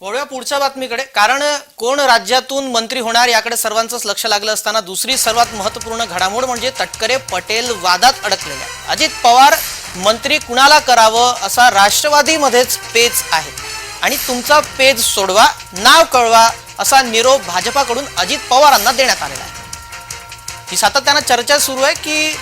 वळूया पुढच्या बातमीकडे. कारण कोण राज्यातून मंत्री होणार याकडे सर्वांचंच लक्ष लागलं असताना दुसरी सर्वात महत्त्वपूर्ण घडामोड म्हणजे तटकरे पटेल वादात अडकलेल्या. अजित पवार मंत्री कुणाला करावं असा राष्ट्रवादीमध्येच पेच आहे. आणि तुमचा पेज सोडवा नाव कळवा असा निरोप भाजपाकडून अजित पवारांना देण्यात आलेला आहे. ही सातत्यानं चर्चा सुरू आहे की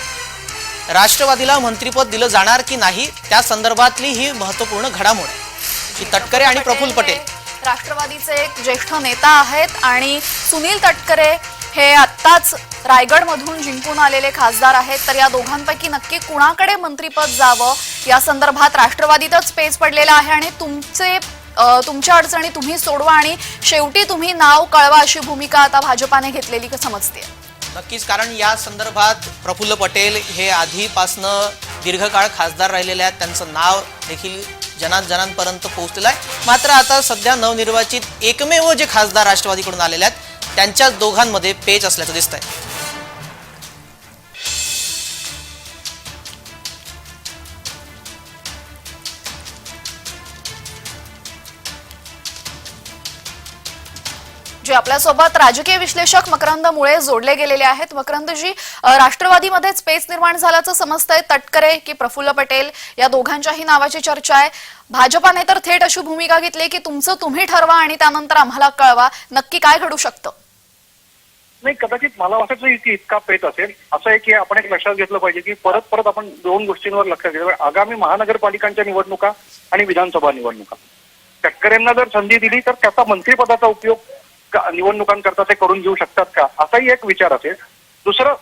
राष्ट्रवादीला मंत्रीपद दिलं जाणार की नाही त्या संदर्भातली ही महत्त्वपूर्ण घडामोड आहे. तटकरे आणि प्रफुल्ल पटेल. राष्ट्रवादीचे एक ज्येष्ठ नेता आहेत आणि सुनील तटकरे हे आत्ताच रायगडमधून जिंकून आलेले खासदार आहेत. तर या दोघांपैकी नक्की कुणाकडे मंत्रीपद जावं? या संदर्भात राष्ट्रवादीतच पेच पडलेला आहे आणि तुमचे तुमच्या अडचणी तुम्ही सोडवा आणि शेवटी तुम्ही नाव कळवा अशी भूमिका आता भाजपाने घेतलेली समजते नक्कीच कारण या संदर्भात प्रफुल्ल पटेल हे आधीपासनं दीर्घकाळ खासदार राहिलेले आहेत. त्यांचं नाव देखील जनात जनांपर्यंत पोहोचलेला आहे. मात्र आता सध्या नवनिर्वाचित एकमेव जे खासदार राष्ट्रवादीकडून आलेले आहेत त्यांच्या दोघांमध्ये पेच असल्याचं दिसत आहे जे आपल्यासोबत राजकीय विश्लेषक मकरंद मुळे जोडले गेलेले आहेत. मकरंदजी राष्ट्रवादीमध्ये स्पेस निर्माण झाल्याचं समजतंय. तटकरे की प्रफुल्ल पटेल या दोघांच्याही नावाची चर्चा आहे. भाजपाने तर थेट अशी भूमिका घेतली की तुमचं तुम्ही ठरवा आणि त्यानंतर आम्हाला कळवा. नक्की काय घडू शकतं? नाही कदाचित मला वाटत नाही की इतका पेच असेल. असं आहे की आपण एक लक्षात घेतलं पाहिजे की परत परत आपण दोन गोष्टींवर लक्ष घेतलं आगामी महानगरपालिकांच्या निवडणुका आणि विधानसभा निवडणुका. शेतकऱ्यांना जर संधी दिली तर त्याचा मंत्रिपदाचा उपयोग निवडणुकांकरता ते करून घेऊ शकतात का? असाही एक विचार असेल. दुसरं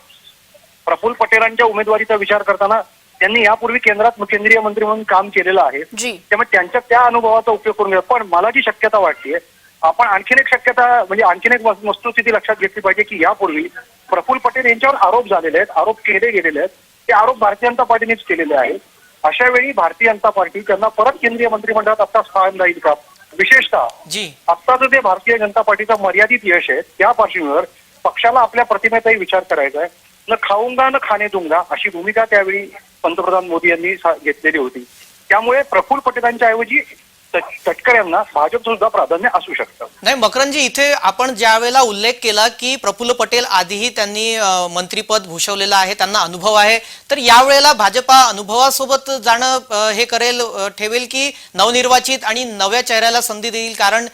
प्रफुल्ल पटेलांच्या उमेदवारीचा विचार करताना त्यांनी यापूर्वी केंद्रात केंद्रीय मंत्री म्हणून काम केलेलं आहे. त्यामुळे त्यांच्या त्या अनुभवाचा उपयोग करून घ्या पण मला जी शक्यता वाटते आपण आणखीन एक शक्यता म्हणजे आणखीन एक वस्तु- वस्तुस्थिती लक्षात घेतली पाहिजे की यापूर्वी प्रफुल्ल पटेल यांच्यावर आरोप झालेले आहेत आरोप केले गेलेले आहेत. ते आरोप भारतीय जनता पार्टीनेच केलेले आहेत. अशा वेळी भारतीय जनता पार्टी त्यांना परत केंद्रीय मंत्रिमंडळात आता स्थान राहील का? विशेषतः जी. आत्ताचं जे भारतीय जनता पार्टीचं मर्यादित यश आहे त्या पार्श्वभूमीवर पक्षाला आपल्या प्रतिमेचाही विचार करायचा आहे. न खाऊंगा न खाणे दूंगा अशी भूमिका त्यावेळी पंतप्रधान मोदी यांनी घेतलेली होती. त्यामुळे प्रफुल्ल पटेलांच्या ऐवजी तट- भाजप सुद्धा प्राधान्य असू शकतं. नाही मकरंजी इथे आपण ज्या वेळेला उल्लेख केला की प्रफुल्ल पटेल आधीही त्यांनी मंत्रीपद भूषवलेलं आहे त्यांना अनुभव आहे तर यावेळेला भाजपा अनुभवासोबत जाणं हे करेल ठेवेल की नवनिर्वाचित आणि नव्या चेहऱ्याला संधी देईल? कारण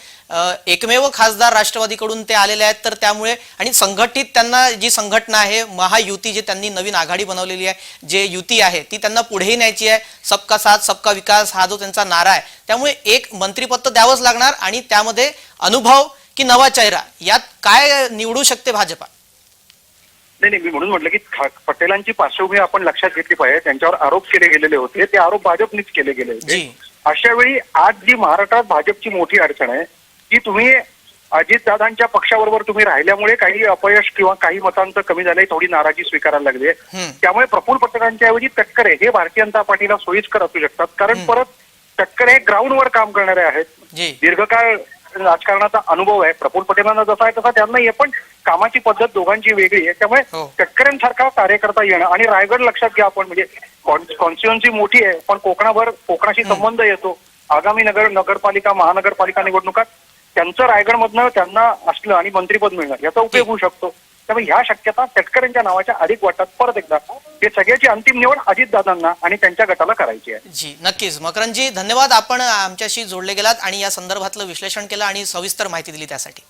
एकमेव खासदार राष्ट्रवादीकडून ते आलेले आहेत. तर त्यामुळे आणि संघटित त्यांना जी संघटना आहे महायुती जी त्यांनी नवीन आघाडी बनवलेली आहे जे युती आहे ती त्यांना पुढेही न्यायची आहे. सबका साथ सबका विकास हा जो त्यांचा नारा आहे. त्यामुळे एक मंत्रिपद तर द्यावंच लागणार आणि त्यामध्ये अनुभव की नवा चेहरा यात काय निवडू शकते भाजपा? नाही नाही मी म्हणून म्हटलं की पटेलांची पार्श्वभूमी आपण लक्षात घेतली पाहिजे. त्यांच्यावर आरोप केले गेलेले होते. ते आरोप भाजपनीच केले गेले होते. अशा वेळी आज जी महाराष्ट्रात भाजपची मोठी अडचण आहे की तुम्ही अजितदादांच्या पक्षाबरोबर तुम्ही राहिल्यामुळे काही अपयश किंवा काही मतांचं कमी झालंय थोडी नाराजी स्वीकारायला लागली आहे. त्यामुळे प्रफुल्ल पटेलांच्या ऐवजी तटकरे हे भारतीय जनता पार्टीला सोयीस्कर असू शकतात. कारण परत तटकरे हे ग्राउंडवर काम करणारे आहेत. दीर्घकाळ राजकारणाचा अनुभव आहे. प्रफुल्ल पटेलांना जसा आहे तसा त्यांनाही आहे. पण कामाची पद्धत दोघांची वेगळी आहे. त्यामुळे हो. शेतकऱ्यांसारखा कार्यकर्ता येणं आणि रायगड लक्षात घ्या आपण. म्हणजे कॉन्स्टिट्युन्सी मोठी आहे. पण कोकणाभर कोकणाशी संबंध येतो. आगामी नगर नगरपालिका महानगरपालिका निवडणुकात त्यांचं रायगडमधनं त्यांना असलं आणि मंत्रीपद मिळणं याचा उपयोग होऊ शकतो. त्यामुळे ह्या शक्यता शेतकऱ्यांच्या नावाच्या अधिक वाटतात. परत एकदा हे सगळ्याची अंतिम निवड अजितदादांना आणि त्यांच्या गटाला करायची आहे. जी नक्कीच. मकरंजी धन्यवाद. आपण आमच्याशी जोडले गेलात आणि या संदर्भातलं विश्लेषण केलं आणि सविस्तर माहिती दिली त्यासाठी.